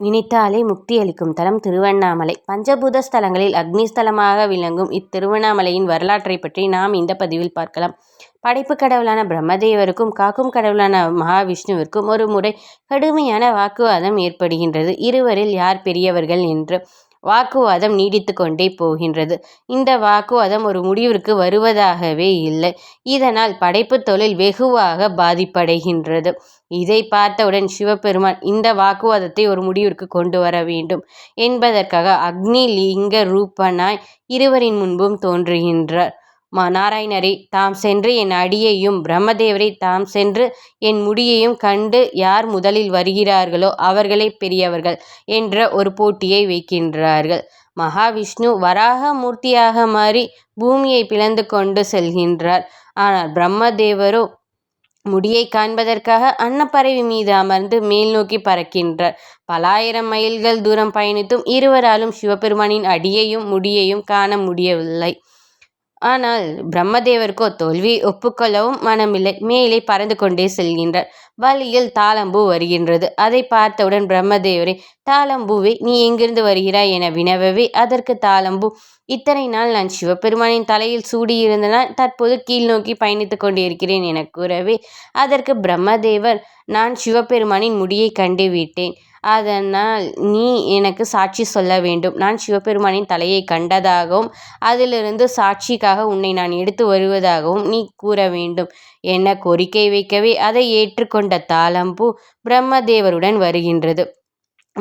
நினைத்தாலே முக்தி அளிக்கும் தலம் திருவண்ணாமலை. பஞ்சபூத ஸ்தலங்களில் அக்னி ஸ்தலமாக விளங்கும் இத்திருவண்ணாமலையின் வரலாற்றைப் பற்றி நாம் இந்த பதிவில் பார்க்கலாம். படைப்பு கடவுளான பிரம்மதேவருக்கும் காக்கும் கடவுளான மகாவிஷ்ணுவிற்கும் ஒரு முறை கடுமையான வாக்குவாதம் ஏற்படுகின்றது. இருவரில் யார் பெரியவர்கள் என்று வாக்குவாதம் நீடித்து கொண்டே போகின்றது. இந்த வாக்குவாதம் ஒரு முடிவிற்கு வருவதாகவே இல்லை. இதனால் படைப்பு தொழில் வெகுவாக பாதிப்படைகின்றது. இதை பார்த்தவுடன் சிவபெருமான் இந்த வாக்குவாதத்தை ஒரு முடிவிற்கு கொண்டு வர வேண்டும் என்பதற்காக அக்னி லிங்க ரூபனாய் இருவரின் முன்பும் தோன்றுகின்றார். நாராயணரை தாம் சென்று என் அடியையும் பிரம்மதேவரை தாம் சென்று என் முடியையும் கண்டு யார் முதலில் வருகிறார்களோ அவர்களே பெரியவர்கள் என்ற ஒரு போட்டியை வைக்கின்றார்கள். மகாவிஷ்ணு வராக மூர்த்தியாக மாறி பூமியை பிளந்து கொண்டு செல்கின்றார். ஆனால் பிரம்மதேவரோ முடியை காண்பதற்காக அன்னப்பறவை மீது அமர்ந்து மேல் நோக்கி பறக்கின்றார். பலாயிரம் மைல்கள் தூரம் பயணித்தும் இருவராலும் சிவபெருமானின் அடியையும் முடியையும் காண முடியவில்லை. ஆனால் பிரம்மதேவருக்கோ தோல்வி ஒப்புக்கொள்ளவும் மனமில்லை. மேலே பறந்து கொண்டே செல்கின்றார். வழியில் தாளம்பூ வருகின்றது. அதை பார்த்தவுடன் பிரம்மதேவரை தாளம்பூவே நீ எங்கிருந்து வருகிறாய்? என வினவவே அதற்கு தாளம்பூ. இத்தனை நாள் நான் சிவபெருமானின் தலையில் சூடியிருந்தனால் தற்போது கீழ் நோக்கி பயணித்துக் கொண்டிருக்கிறேன் என கூறவே அதற்கு பிரம்மதேவர் நான் சிவபெருமானின் முடியை கண்டுவிட்டேன். அதனால் நீ எனக்கு சாட்சி சொல்ல வேண்டும். நான் சிவபெருமானின் தலையை கண்டதாகவும் அதிலிருந்து சாட்சிக்காக உன்னை நான் எடுத்து வருவதாகவும் நீ கூற வேண்டும் என கோரிக்கை வைக்கவே அதை ஏற்றுக்கொண்ட தாளம்பூ பிரம்மதேவருடன் வருகின்றது.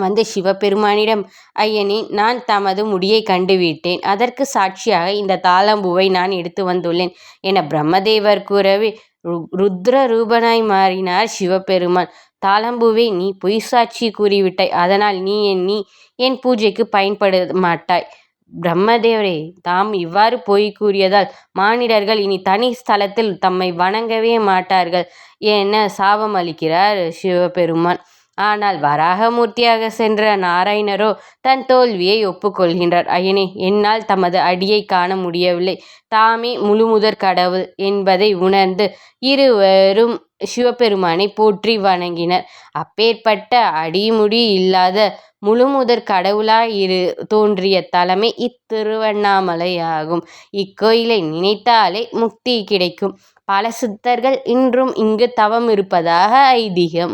வந்து சிவபெருமானிடம் ஐயனே நான் தமது முடியை கண்டுவிட்டேன். அதற்கு சாட்சியாக இந்த தாளம்பூவை நான் எடுத்து வந்துள்ளேன் என பிரம்மதேவர் கூறவே ருத்ர ரூபனாய் மாறினார் சிவபெருமான். தாளம்பூவே நீ பொய் சாட்சி கூறிவிட்டாய். அதனால் நீ என் நீ என் பூஜைக்கு பயன்பட மாட்டாய். பிரம்மதேவரே தாம் இவ்வாறு பொய் கூறியதால் மானிடர்கள் இனி தனி ஸ்தலத்தில் தம்மை வணங்கவே மாட்டார்கள் என சாபம் அளிக்கிறார் சிவபெருமான். ஆனால் வராகமூர்த்தியாக சென்ற நாராயணரோ தன் தோல்வியை ஒப்புக்கொள்கின்றார். அயனே என்னால் தமது அடியை காண முடியவில்லை. தாமே முழுமுதற் கடவுள் என்பதை உணர்ந்து இருவரும் சிவபெருமானை போற்றி வணங்கினர். அப்பேற்பட்ட அடிமுடி இல்லாத முழுமுதற் கடவுளாய் இரு தோன்றிய தலமே இத்திருவண்ணாமலையாகும். இக்கோயிலை நினைத்தாலே முக்தி கிடைக்கும். பல சித்தர்கள் இன்றும் இங்கு தவம் இருப்பதாக ஐதீகம்.